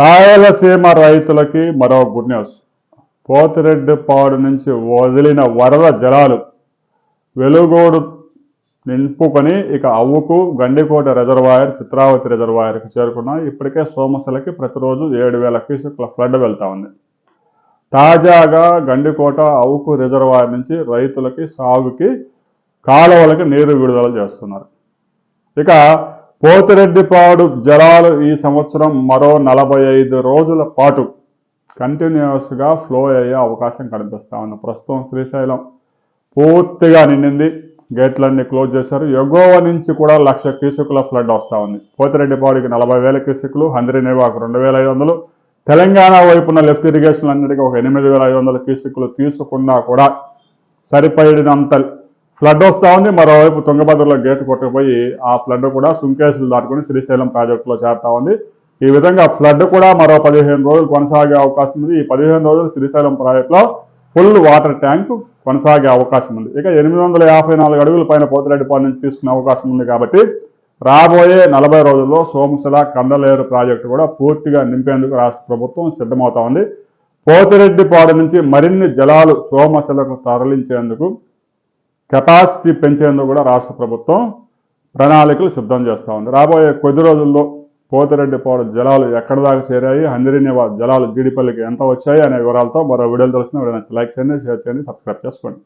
రాయలసీమ రైతులకి మరో good news. Pothireddypadu నుంచి వదిలిన వరద జలాలు వెలుగోడు నింపుకొని ఇక అవ్వుకు గండికోట రిజర్వాయర్ చిత్రావతి రిజర్వాయర్కి చేరుకున్నాయి. ఇప్పటికే సోమసలకి ప్రతిరోజు ఏడు వేల క్యూసెక్ల ఫ్లడ్ వెళ్తా ఉంది. తాజాగా గండికోట అవుకు రిజర్వాయర్ నుంచి రైతులకి సాగుకి కాలువలకి నీరు విడుదల చేస్తున్నారు. ఇక పోతిరెడ్డిపాడు జలాలు ఈ సంవత్సరం మరో నలభై ఐదు రోజుల పాటు కంటిన్యూస్గా ఫ్లో అయ్యే అవకాశం కనిపిస్తూ ఉంది. ప్రస్తుతం శ్రీశైలం పూర్తిగా నిండింది. గేట్లన్నీ క్లోజ్ చేశారు. ఎగోవ నుంచి కూడా లక్ష క్యూసెక్ల ఫ్లడ్ వస్తూ ఉంది. పోతిరెడ్డిపాడికి నలభై వేల క్యూసెక్లు హంద్రీనివాకు రెండు వేల ఐదు వందలు తెలంగాణ వైపున లెఫ్ట్ ఇరిగేషన్ అన్నిటికీ ఒక ఎనిమిది వేల ఐదు వందల క్యూసెక్లు తీసుకున్నా కూడా సరిపడినంత ఫ్లడ్ వస్తూ ఉంది మరోవైపు తుంగభద్రలో గేటు కొట్టుకుపోయి ఆ ఫ్లడ్ కూడా సుంకేసులు దాటుకుని శ్రీశైలం ప్రాజెక్టులో చేరుతా ఉంది. ఈ విధంగా ఫ్లడ్ కూడా మరో పదిహేను రోజులు కొనసాగే అవకాశం ఉంది. ఈ పదిహేను రోజులు శ్రీశైలం ప్రాజెక్టులో ఫుల్ వాటర్ ట్యాంక్ కొనసాగే అవకాశం ఉంది. ఇక ఎనిమిది వందల యాభై నాలుగు అడుగుల పైన పోతిరెడ్డిపాడు నుంచి తీసుకునే అవకాశం ఉంది కాబట్టి రాబోయే నలభై రోజుల్లో సోమశిల కండలేరు ప్రాజెక్టు కూడా పూర్తిగా నింపేందుకు రాష్ట్ర ప్రభుత్వం సిద్ధమవుతా ఉంది. పోతిరెడ్డిపాడు నుంచి మరిన్ని జలాలు సోమశిలకు తరలించేందుకు కెపాసిటీ పెంచేందుకు కూడా రాష్ట్ర ప్రభుత్వం ప్రణాళికలు సిద్ధం చేస్తూ ఉంది. రాబోయే కొద్ది రోజుల్లో పోతిరెడ్డిపాడు జలాలు ఎక్కడ దాకా చేరాయి హందిరినివా జలాలు జీడిపల్లికి ఎంత వచ్చాయి అనే వివరాలతో మరో వీడియోలు తెలిసిన లైక్ చేయండి షేర్ చేయండి సబ్స్క్రైబ్ చేసుకోండి.